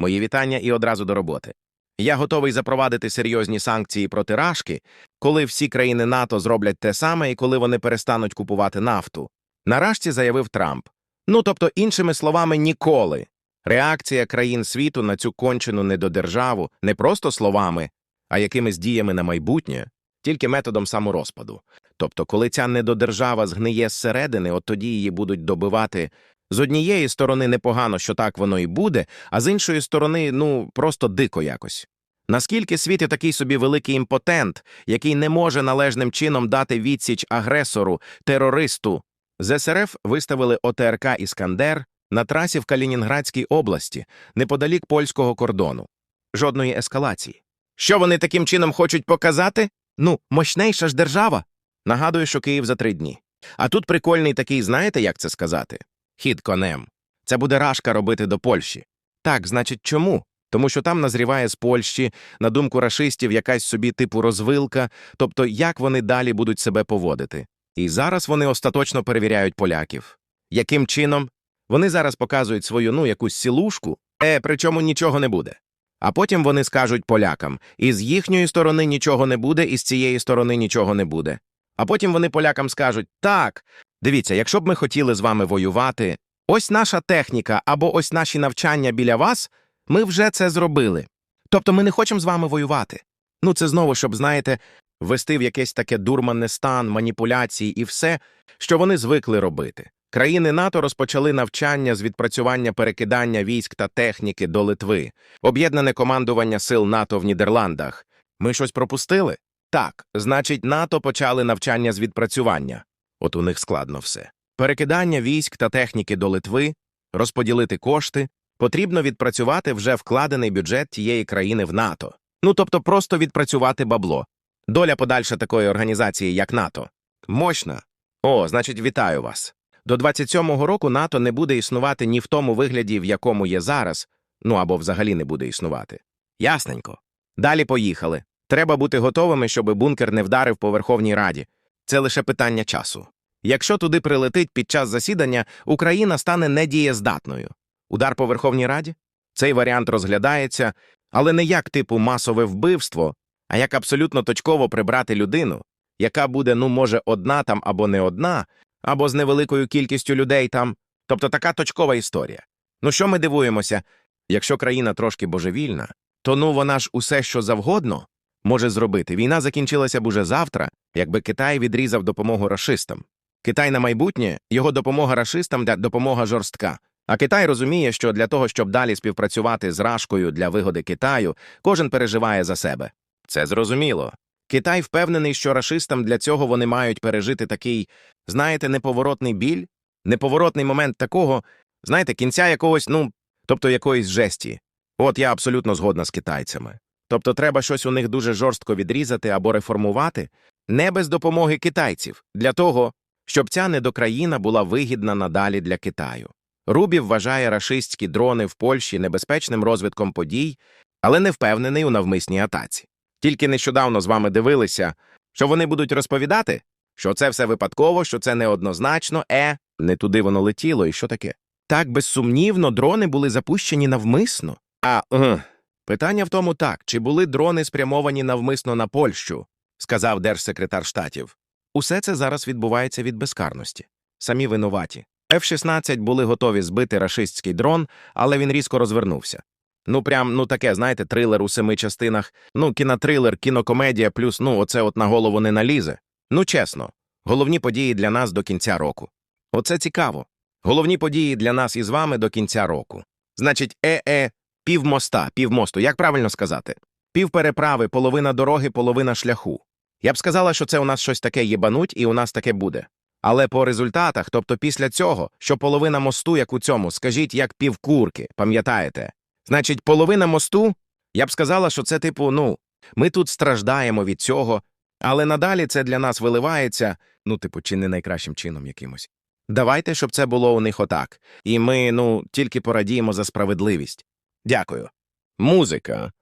Мої вітання і одразу до роботи. Я готовий запровадити серйозні санкції проти Рашки, коли всі країни НАТО зроблять те саме і коли вони перестануть купувати нафту. Нарешті заявив Трамп. Ну тобто, іншими словами, ніколи. Реакція країн світу на цю кончену недодержаву не просто словами, а якимись діями на майбутнє, тільки методом саморозпаду. Тобто, коли ця недодержава згниє зсередини, от тоді її будуть добивати з однієї сторони непогано, що так воно і буде, а з іншої сторони, ну, просто дико якось. Наскільки світ є такий собі великий імпотент, який не може належним чином дати відсіч агресору, терористу, з СРФ виставили ОТРК «Іскандер» на трасі в Калінінградській області, неподалік польського кордону. Жодної ескалації. Що вони таким чином хочуть показати? Ну, мощнейша ж держава. Нагадую, що Київ за три дні. А тут прикольний такий, знаєте, як це сказати? Хід конем. Це буде рашка робити до Польщі. Так, значить, чому? Тому що там назріває з Польщі, на думку рашистів, якась собі типу розвилка, тобто як вони далі будуть себе поводити. І зараз вони остаточно перевіряють поляків. Яким чином? Вони зараз показують свою ну якусь сілушку, е, причому нічого не буде. А потім вони скажуть полякам: і з їхньої сторони нічого не буде, і з цієї сторони нічого не буде. А потім вони полякам скажуть: так, дивіться, якщо б ми хотіли з вами воювати, ось наша техніка або ось наші навчання біля вас, ми вже це зробили. Тобто ми не хочемо з вами воювати. Ну, це знову, щоб, знаєте, ввести в якесь таке дурманне стан, маніпуляції і все, що вони звикли робити. Країни НАТО розпочали навчання з відпрацювання перекидання військ та техніки до Литви, об'єднане командування сил НАТО в Нідерландах. Ми щось пропустили? Так, значить, НАТО почали навчання з відпрацювання. От у них складно все. Перекидання військ та техніки до Литви, розподілити кошти, потрібно відпрацювати вже вкладений бюджет тієї країни в НАТО. Ну тобто просто відпрацювати бабло. Доля подальша такої організації, як НАТО. Мощна. О, значить, вітаю вас. До 27-го року НАТО не буде існувати ні в тому вигляді, в якому є зараз, ну або взагалі не буде існувати. Ясненько. Далі поїхали. Треба бути готовими, щоб бункер не вдарив по Верховній Раді. Це лише питання часу. Якщо туди прилетить під час засідання, Україна стане недієздатною. Удар по Верховній Раді? Цей варіант розглядається, але не як типу масове вбивство, а як абсолютно точково прибрати людину, яка буде, ну, може, одна там або не одна, або з невеликою кількістю людей там. Тобто така точкова історія. Ну що ми дивуємося? Якщо країна трошки божевільна, то ну вона ж усе, що завгодно, може зробити. Війна закінчилася б уже завтра, якби Китай відрізав допомогу рашистам. Китай на майбутнє, його допомога рашистам допомога жорстка. А Китай розуміє, що для того, щоб далі співпрацювати з Рашкою для вигоди Китаю, кожен переживає за себе. Це зрозуміло. Китай впевнений, що рашистам для цього вони мають пережити такий, знаєте, неповоротний біль, неповоротний момент такого, знаєте, кінця якогось, ну, тобто якоїсь жесті. От я абсолютно згодна з китайцями. Тобто треба щось у них дуже жорстко відрізати або реформувати, не без допомоги китайців, для того, щоб ця недокраїна була вигідна надалі для Китаю. Рубів вважає рашистські дрони в Польщі небезпечним розвитком подій, але не впевнений у навмисній атаці. Тільки нещодавно з вами дивилися, що вони будуть розповідати, що це все випадково, що це неоднозначно, е, не туди воно летіло, і що таке. Так безсумнівно дрони були запущені навмисно. А угу. Питання в тому так, чи були дрони спрямовані навмисно на Польщу, сказав держсекретар штатів. Усе це зараз відбувається від безкарності. Самі винуваті. F-16 були готові збити рашистський дрон, але він різко розвернувся. Ну, прям, ну таке, знаєте, трилер у семи частинах. Ну, кінотрилер, кінокомедія, плюс, ну, оце от на голову не налізе. Ну, чесно, головні події для нас до кінця року. Оце цікаво. Головні події для нас із вами до кінця року. Значить, е-е, пів моста, пів мосту, як правильно сказати? Пів переправи, половина дороги, половина шляху. Я б сказала, що це у нас щось таке єбануть, і у нас таке буде. Але по результатах, тобто після цього, що половина мосту, як у цьому, скажіть, як півкурки, пам'ятаєте? Значить, половина мосту, я б сказала, що це типу, ну, ми тут страждаємо від цього, але надалі це для нас виливається, ну, типу, чи не найкращим чином якимось. Давайте, щоб це було у них отак. І ми, ну, тільки порадіємо за справедливість. Дякую. Музика.